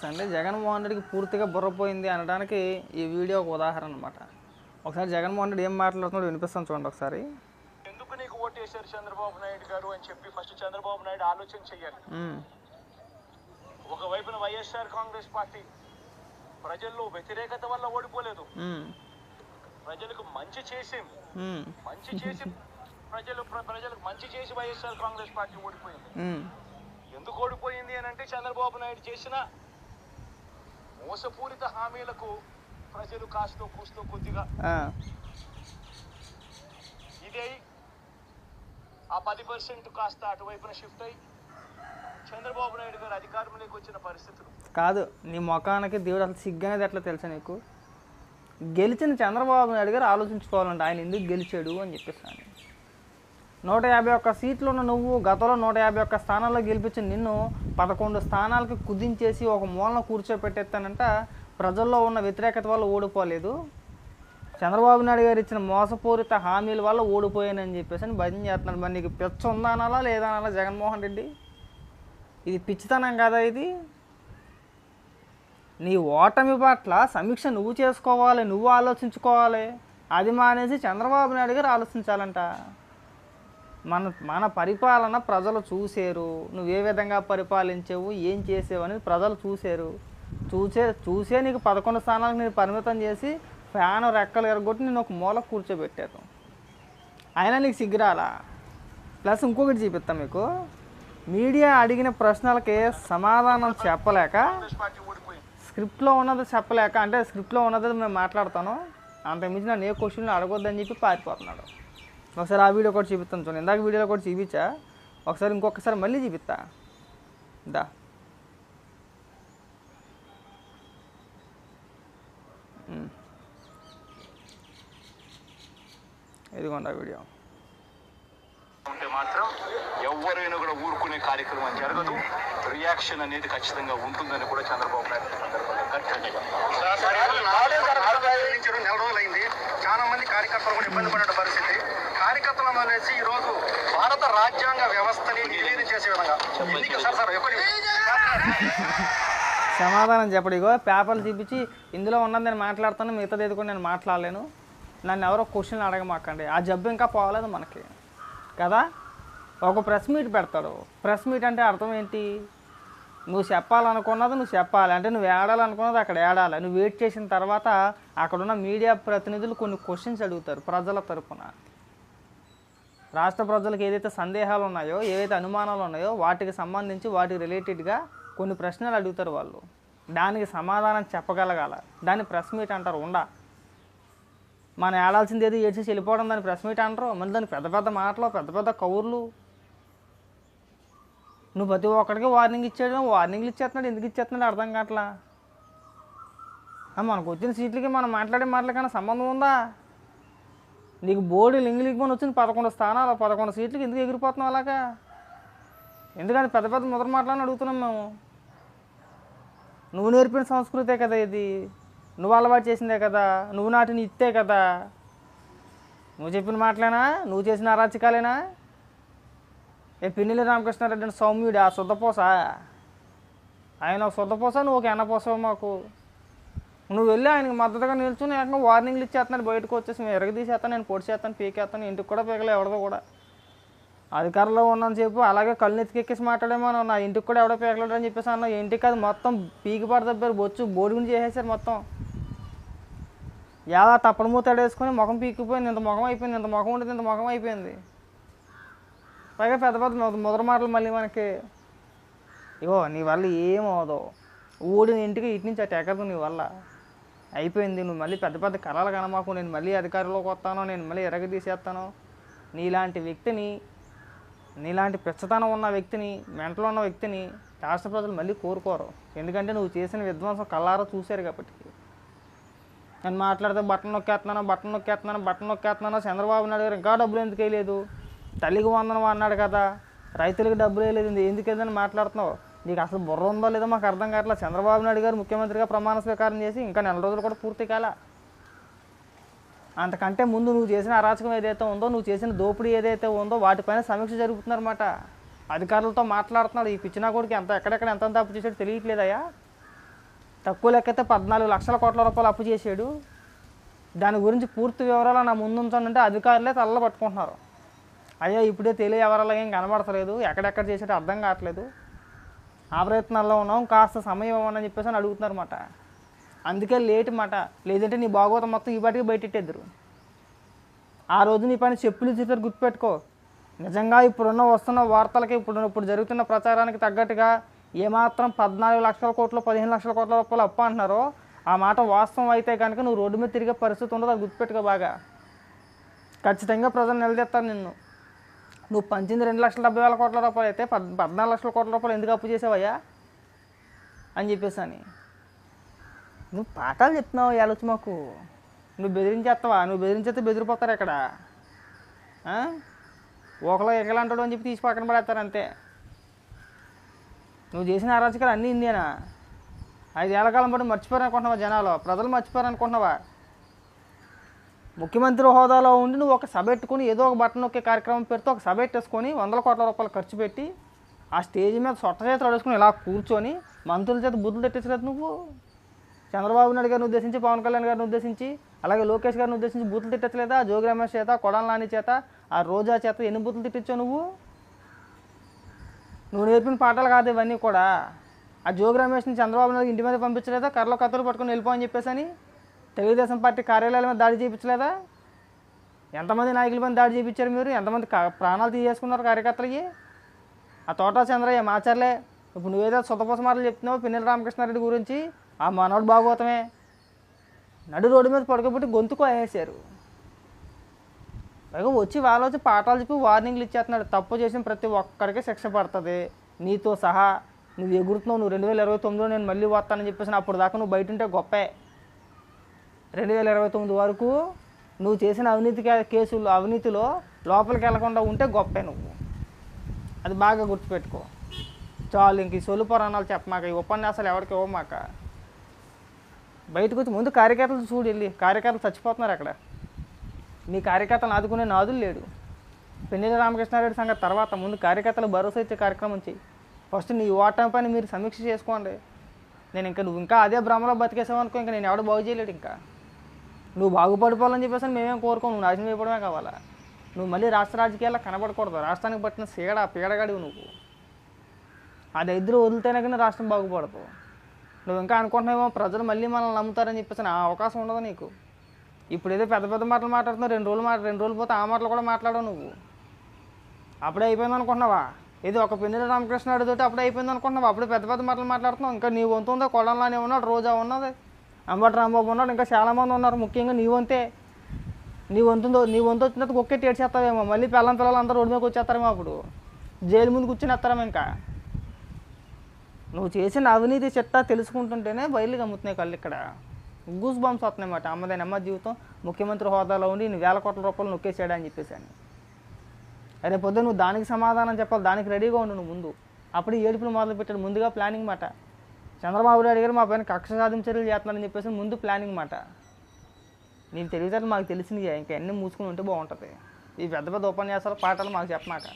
నమస్తే అండి జగన్మోహన్ రెడ్డికి పూర్తిగా బుర్రపోయింది అనడానికి ఈ వీడియో ఒక ఉదాహరణ అనమాట ఒకసారి జగన్మోహన్ రెడ్డి ఏం మాట్లాడుతున్నాడో వినిపిస్తాను చూడండి ఒకసారి. ఎందుకు నీకు ఓటేశారు చంద్రబాబు నాయుడు గారు అని చెప్పి ఫస్ట్ చంద్రబాబు నాయుడు ఆలోచన చెయ్యాలి. ఉమ్, ఒకవైపున వైఎస్ఆర్ కాంగ్రెస్ పార్టీ ప్రజల్లో వ్యతిరేకత వల్ల ఓడిపోలేదు. ప్రజలకు మంచి చేసి మంచి చేసి ప్రజలు ప్ర- ప్రజలకు మంచి చేసి వైఎస్ఆర్ కాంగ్రెస్ పార్టీ ఓడిపోయింది. ఎందుకు ఓడిపోయింది అని అంటే చంద్రబాబు నాయుడు చేసిన మోసపూరిత హామీలకు ప్రజలు కాస్తో కూస్తో కొద్దిగా ఇదే ఆ పది పర్సెంట్ కాస్త అటువైపున షిఫ్ట్ అయ్యి చంద్రబాబు నాయుడు గారు అధికారంలోకి వచ్చిన పరిస్థితులు. కాదు నీ ముఖానికి దేవుడు అసలు సిగ్గనేది ఎట్లా తెలుసా నీకు? గెలిచిన చంద్రబాబు నాయుడు గారు ఆలోచించుకోవాలంటే ఆయన ఎందుకు గెలిచాడు అని చెప్పేసాను నూట యాభై ఒక్క సీట్లు ఉన్న నువ్వు గతంలో నూట యాభై ఒక్క స్థానాల్లో గెలిపించిన నిన్ను పదకొండు స్థానాలకి కుదించేసి ఒక మూలన కూర్చోపెట్టేస్తానంట. ప్రజల్లో ఉన్న వ్యతిరేకత వల్ల ఓడిపోలేదు. చంద్రబాబు నాయుడు గారు ఇచ్చిన మోసపూరిత హామీల వల్ల ఓడిపోయానని చెప్పేసి అని భయం చేస్తున్నాడు మరి నీకు పిచ్చ ఉందా అనాలా లేదా అనాలా జగన్మోహన్ రెడ్డి? ఇది పిచ్చితనం కదా ఇది. నీ ఓటమి పట్ల సమీక్ష నువ్వు చేసుకోవాలి నువ్వు ఆలోచించుకోవాలి. అది మానేసి చంద్రబాబు నాయుడు గారు ఆలోచించాలంట. మన మన పరిపాలన ప్రజలు చూసారు. నువ్వు ఏ విధంగా పరిపాలించావు ఏం చేసావు అనేది ప్రజలు చూసారు. చూసే చూసే నీకు పదకొండు స్థానాలకు నేను పరిమితం చేసి ఫ్యాన్ రెక్కలు ఎరగొట్టి నేను ఒక మూల కూర్చోబెట్టాను. అయినా నీకు సిగ్గురాలా? ప్లస్ ఇంకొకటి చూపిస్తాను మీకు. మీడియా అడిగిన ప్రశ్నలకి సమాధానం చెప్పలేక స్క్రిప్ట్లో ఉన్నది చెప్పలేక అంటే స్క్రిప్ట్లో ఉన్నది మేము మాట్లాడతాను. అంతకుమించి నన్ను ఏ క్వశ్చన్లు అడగొద్దని చెప్పి పారిపోతున్నాడు. ఒకసారి ఆ వీడియో కూడా చూపిస్తాను చూడండి ఇందాక వీడియోలో కూడా చూపించా ఒకసారి ఇంకొకసారి మళ్ళీ చూపిస్తా దా. ఇదిగోండి ఆ వీడియో ఉంటే మాత్రం ఎవరైనా కూడా ఊరుకునే కార్యక్రమం జరగదు రియాక్షన్ అనేది ఖచ్చితంగా ఉంటుందని కూడా చంద్రబాబు నాయుడు సందర్భంగా నెల రోజులైంది చాలా మంది కార్యకర్తలు కూడా ఇబ్బంది పడిన పరిస్థితి కార్యకర్తలను వదిలేసి ఈ రోజు భారత రాజ్యాంగ వ్యవస్థని నిర్వీర్యం చేసే విధంగా. ఎన్నిక సార్ సార్ సమాధానం చెప్పడు ఇగో పేపర్లు చూపించి ఇందులో ఉన్నది నేను మాట్లాడుతాను మిగతాది కూడా నేను మాట్లాడలేను. నన్ను ఎవరో క్వశ్చన్ అడగమాకండి. ఆ జబ్బు ఇంకా పోలేదు మనకి. కదా? ఒక ప్రెస్ మీట్ పెడతాడు. ప్రెస్ మీట్ అంటే అర్థం ఏంటి? నువ్వు చెప్పాలనుకున్నది నువ్వు చెప్పాలి. అంటే నువ్వు ఏడాలనుకున్నది అక్కడ ఏడాలి. నువ్వు వెయిట్ చేసిన తర్వాత అక్కడున్న మీడియా ప్రతినిధులు కొన్ని క్వశ్చన్స్ అడుగుతారు ప్రజల తరపున. రాష్ట్ర ప్రజలకు ఏదైతే సందేహాలు ఉన్నాయో ఏవైతే అనుమానాలు ఉన్నాయో వాటికి సంబంధించి వాటికి రిలేటెడ్గా కొన్ని ప్రశ్నలు అడుగుతారు వాళ్ళు. దానికి సమాధానం చెప్పగలగాల. దాన్ని ప్రెస్ మీట్ అంటారు. ఉండా. మనం ఏడాల్సింది ఏదో ఏడ్చేసి వెళ్ళిపోవడం దాన్ని ప్రెస్ మీట్ అంటారు. మళ్ళీ దానికి పెద్ద పెద్ద మాటలు పెద్ద పెద్ద కౌర్లు. నువ్వు ప్రతి ఒక్కడికి వార్నింగ్ ఇచ్చాడు వార్నింగ్లు ఇచ్చేస్తున్నాడు ఎందుకు ఇచ్చేస్తున్నాడు అర్థం కావట్లా? మనకు వచ్చిన సీట్లకి మనం మాట్లాడే మాటలకైనా సంబంధం ఉందా? నీకు బోర్డు లింగిలిగిపోని వచ్చింది పదకొండు స్థానాలు పదకొండు సీట్లకి ఎందుకు ఎగిరిపోతున్నావు అలాగా? ఎందుకంటే పెద్ద పెద్ద ముద్ర మాటలని అడుగుతున్నాం మేము. నువ్వు నేర్పిన సంస్కృతే కదా ఇది. నువ్వు అలవాటు చేసిందే కదా. నువ్వు నాటిని ఇత్తే కదా. నువ్వు చెప్పిన మాటలేనా? నువ్వు చేసిన అరాచకాలేనా? ఏ పిన్నెల్లి రామకృష్ణారెడ్డి సౌమ్యుడు? ఆ శుద్ధపోస ఆయన శుద్ధపోస నువ్వు ఒక ఎన్నపోసవు మాకు. నువ్వు వెళ్ళి ఆయనకి మద్దతుగా నిల్చుని ఏకంగా వార్నింగ్లు ఇచ్చేస్తున్నాడు. బయటకు వచ్చేసి మేము ఎరగదీసేస్తాను నేను పొడి చేస్తాను పీకేస్తాను ఇంటికి కూడా పీకలే ఎవడదో కూడా. అధికారంలో ఉన్నాను చెప్పు అలాగే కళ్ళు ఎత్తికెక్కేసి మాట్లాడేమో నా ఇంటికి కూడా ఎవడో పీకలేడు అని చెప్పేసి అన్న ఇంటికి అది మొత్తం పీకి పడదబ్బారు బొచ్చు బోడిగుని చేసేసారు మొత్తం. ఎలా తప్పడు మూతాడు వేసుకొని ముఖం పీకిపోయింది. ఇంత ముఖం అయిపోయింది ఇంత ముఖం ఉండేది ఇంత ముఖం అయిపోయింది. పైగా పెద్ద పెద్ద మొదటి మాటలు మళ్ళీ మనకి. ఇగో నీ వల్ల ఏమవుదో ఊడిన ఇంటికి ఇటు నుంచి అటు ఎక్కదు నీ వల్ల. అయిపోయింది. నువ్వు మళ్ళీ పెద్ద పెద్ద కళలు కనమాకు. నేను మళ్ళీ అధికారంలోకి వస్తాను. నేను మళ్ళీ ఎరగదీసేస్తాను. నీలాంటి వ్యక్తిని నీలాంటి పిచ్చతనం ఉన్న వ్యక్తిని మెంటలో ఉన్న వ్యక్తిని రాష్ట్ర ప్రజలు మళ్ళీ కోరుకోరు. ఎందుకంటే నువ్వు చేసిన విధ్వంసం కళ్ళారా చూశారు కాబట్టి. నేను మాట్లాడితే బట్టన్ నొక్కేస్తున్నాను బట్టన్ నొక్కేస్తున్నాను బట్టన్ నొక్కేస్తున్నాను. చంద్రబాబు నాయుడు గారు ఇంకా డబ్బులు ఎందుకు వేయలేదు? తల్లికి వందనం అన్నాడు కదా. రైతులకు డబ్బులు వేయలేదు. ఎందుకు ఏదని మాట్లాడుతున్నావు? నీకు అసలు బుర్ర ఉందో లేదో మాకు అర్థం కావట్లేదు చంద్రబాబు నాయుడు గారు ముఖ్యమంత్రిగా ప్రమాణ స్వీకారం చేసి ఇంకా నెల రోజులు కూడా పూర్తి కాల. అంతకంటే ముందు నువ్వు చేసిన అరాచకం ఏదైతే ఉందో నువ్వు చేసిన దోపిడీ ఏదైతే ఉందో వాటిపైన సమీక్ష జరుగుతుందన్నమాట అధికారులతో మాట్లాడుతున్నాడు ఈ పిచ్చినా కొడుకు ఎంత ఎక్కడెక్కడ ఎంత అప్పు చేసాడు తెలియట్లేదయ్యా. తక్కువ లెక్కైతే పద్నాలుగు లక్షల కోట్ల రూపాయలు అప్పు చేశాడు. దాని గురించి పూర్తి వివరాలు నా ముందు ఉంచానంటే అధికారులే తల్ల పట్టుకుంటున్నారు. అయ్యా ఇప్పుడే తెలియ ఎవరాలు ఏం కనబడతలేదు. ఎక్కడెక్కడ చేసేటో అర్థం కావట్లేదు. ఆ ప్రయత్నాల్లో ఉన్నాం కాస్త సమయం ఇవ్వమని చెప్పేసి అని అడుగుతున్నారు మాట అందుకే లేట్ మాట. లేదంటే నీ బాగోతం మొత్తం ఈ పాటికి బయటెట్టేద్దరు. ఆ రోజు నీ పని చెప్పులు చెప్పారు గుర్తుపెట్టుకో. నిజంగా ఇప్పుడున్న వస్తున్న వార్తలకి ఇప్పుడు ఇప్పుడు జరుగుతున్న ప్రచారానికి తగ్గట్టుగా ఏమాత్రం పద్నాలుగు లక్షల కోట్లు పదిహేను లక్షల కోట్ల రూపాయలు అప్పు అంటున్నారో ఆ మాట వాస్తవం అయితే కనుక నువ్వు రోడ్డు మీద తిరిగే పరిస్థితి ఉండదు అది గుర్తుపెట్టుకో బాగా. ఖచ్చితంగా ప్రజలు నిలదీస్తారు నిన్ను. నువ్వు పంచింది రెండు లక్షల డెబ్బై వేల కోట్ల రూపాయలు అయితే పద్ పద్నాలుగు లక్షల కోట్ల రూపాయలు ఎందుకు అప్పు చేసావయ్యా? అని చెప్పేసి అని. నువ్వు పాఠాలు చెప్తున్నావు ఆలోచన మాకు. నువ్వు బెదిరించేస్తావా? నువ్వు బెదిరించేస్తే బెదిరిపోతారు ఇక్కడ ఆ? ఒకలో ఎగలంటాడు అని చెప్పి తీసి పక్కన పడేస్తారు అంతే. నువ్వు చేసిన అరాచకాలు అన్నీ ఇందేనా ఐదేళ్ళ కాలం పాటు మర్చిపోయారు అనుకుంటున్నావా జనాలు? ప్రజలు మర్చిపోయారు అనుకుంటున్నావా ముఖ్యమంత్రి హోదాలో ఉండి నువ్వు ఒక సభ పెట్టుకుని ఏదో ఒక బట్టన్ నొక్కే కార్యక్రమం పెడితే ఒక సభ పెట్టేసుకొని వందల కోట్ల రూపాయలు ఖర్చు పెట్టి ఆ స్టేజ్ మీద సొట్ట చేతులు అడుగుకొని ఇలా కూర్చొని మంత్రుల చేత బుద్ధులు తెట్టేసలేదు నువ్వు? చంద్రబాబు నాయుడు గారిని ఉద్దేశించి పవన్ కళ్యాణ్ గారిని ఉద్దేశించి అలాగే లోకేష్ గారిని ఉద్దేశించి బూతులు తిట్టించలేదా జోగి రమేష్ చేత కొడాలని చేత ఆ రోజా చేత ఎన్ని బూతులు తిట్టించావు నువ్వు? నువ్వు నేర్పిన పాటలు కాదు ఇవన్నీ కూడా. ఆ జోగి రమేష్ని చంద్రబాబు నాయుడు ఇంటి మీద పంపించలేదా? కర్రలో కత్తులు పట్టుకొని వెళ్ళిపోవని చెప్పేసి అని తెలుగుదేశం పార్టీ కార్యాలయాల మీద దాడి చేయించలేదా? ఎంతమంది నాయకుల మీద దాడి చేయించారు మీరు? ఎంతమంది కా- ప్రాణాలు తీసేసుకున్నారు కార్యకర్తలకి? ఆ తోటా చంద్రయ్య మాచర్లే ఇప్పుడు నువ్వేదో సొంతపోస మాటలు చెప్తున్నావు పిన్నెల రామకృష్ణారెడ్డి గురించి. ఆ మనోడు భాగవతమే. నడు రోడ్డు మీద పడుకోబెట్టి గొంతుకు వేసారు పైగా వచ్చి వాళ్ళు వచ్చి పాఠాలు చెప్పి వార్నింగ్లు ఇచ్చేస్తున్నాడు. తప్పు చేసిన ప్రతి ఒక్కరికి శిక్ష పడుతుంది. నీతో సహా నువ్వు ఎగురుతున్నావు. నువ్వు రెండు వేల ఇరవై తొమ్మిదిలో నేను మళ్ళీ వస్తానని చెప్పేసి అప్పుడు దాకా నువ్వు బయట ఉంటే గొప్పే. రెండు వేల ఇరవై తొమ్మిది వరకు నువ్వు చేసిన అవినీతి కేసులు అవినీతిలో లోపలికి వెళ్ళకుండా ఉంటే గొప్పే నువ్వు. అది బాగా గుర్తుపెట్టుకో. చాలు ఇంక ఈ సొలు పురాణాలు చెప్పమాక ఈ ఉపన్యాసాలు ఎవరికి ఇవ్వమాక. బయటకు వచ్చి ముందు కార్యకర్తలు చూడు వెళ్ళి కార్యకర్తలు చచ్చిపోతున్నారు అక్కడ. మీ కార్యకర్తలు ఆదుకునే నాదులు లేడు. పెన్నెల రామకృష్ణారెడ్డి సంగతి తర్వాత ముందు కార్యకర్తలు భరోసా ఇచ్చే కార్యక్రమం చేయి ఫస్ట్ నీ ఓటమి పని మీరు సమీక్ష చేసుకోండి. నేను ఇంకా నువ్వు ఇంకా అదే భ్రమలో బతికేసావు అనుకో ఇంకా నేను ఎవడ బాగు చేయలేడు ఇంకా. నువ్వు బాగుపడిపోవాలని చెప్పేసి మేమేం కోరుకోం నువ్వు నాశనం అయిపోవడమే కావాలా? నువ్వు మళ్ళీ రాష్ట్ర రాజకీయాల్లో కనబడకూడదు. రాష్ట్రానికి పట్టిన సీడ పీడగాడివి నువ్వు. అది ఇద్దరు వదిలితేనే కానీ రాష్ట్రం బాగుపడదు. నువ్వు ఇంకా అనుకుంటున్నావేమో ప్రజలు మళ్ళీ మనల్ని నమ్ముతారని చెప్పేసి ఆ అవకాశం ఉండదు నీకు. ఇప్పుడు ఏదో పెద్ద పెద్ద మాటలు మాట్లాడుతున్నావు రెండు రోజులు మాట రెండు రోజులు పోతే ఆ మాటలు కూడా మాట్లాడవు నువ్వు. అప్పుడే అయిపోయింది అనుకుంటున్నావా? ఇది ఒక పిన్నెల రామకృష్ణ తోటి అప్పుడే అయిపోయింది అనుకుంటున్నావు? అప్పుడే పెద్ద పెద్ద మాటలు మాట్లాడుతున్నావు. ఇంకా నీ వంతు ఉందో కొడంలానే ఉన్నాడు రోజా ఉన్నది అంబటి రాంబాబు ఉన్నాడు. ఇంకా చాలామంది ఉన్నారు. ముఖ్యంగా నీ వంతే. నీ వంతుందో నీ వంతు వచ్చిన తర్వాత ఒక్కే ఏడ్చేస్తావేమో మళ్ళీ పిల్లం పిల్లలు అందరూ రోడ్డు మీదకి వచ్చేస్తారేమో అప్పుడు. జైలు ముందు కూర్చునేస్తారేమో ఇంకా. నువ్వు చేసిన అవినీతి చెత్త తెలుసుకుంటుంటేనే బయలు గమ్ముతున్నాయి కళ్ళు ఇక్కడ. గూస్ బాంబ్స్ వస్తున్నాయి అన్నమాట. అమ్మదే అమ్మ జీవితం. ముఖ్యమంత్రి హోదాలో ఉండి నేను వేల కోట్ల రూపాయలు నొక్కేసాడని అని చెప్పేసి అని అరే పొద్దు నువ్వు దానికి సమాధానం చెప్పాలి. దానికి రెడీగా ఉండు నువ్వు ముందు. అప్పుడు ఏడుపులు మొదలు పెట్టాడు ముందుగా ప్లానింగ్ మాట. చంద్రబాబు నాయుడు గారు మా పైన కక్ష సాధన చర్యలు చేస్తున్నారని చెప్పేసి ముందు ప్లానింగ్ మాట. నీకు తెలియదు మాకు తెలిసింది ఇంకా అన్నీ మూసుకుని ఉంటే బాగుంటుంది. ఈ పెద్ద పెద్ద ఉపన్యాసాలు పాఠాలు మాకు చెప్పమాక.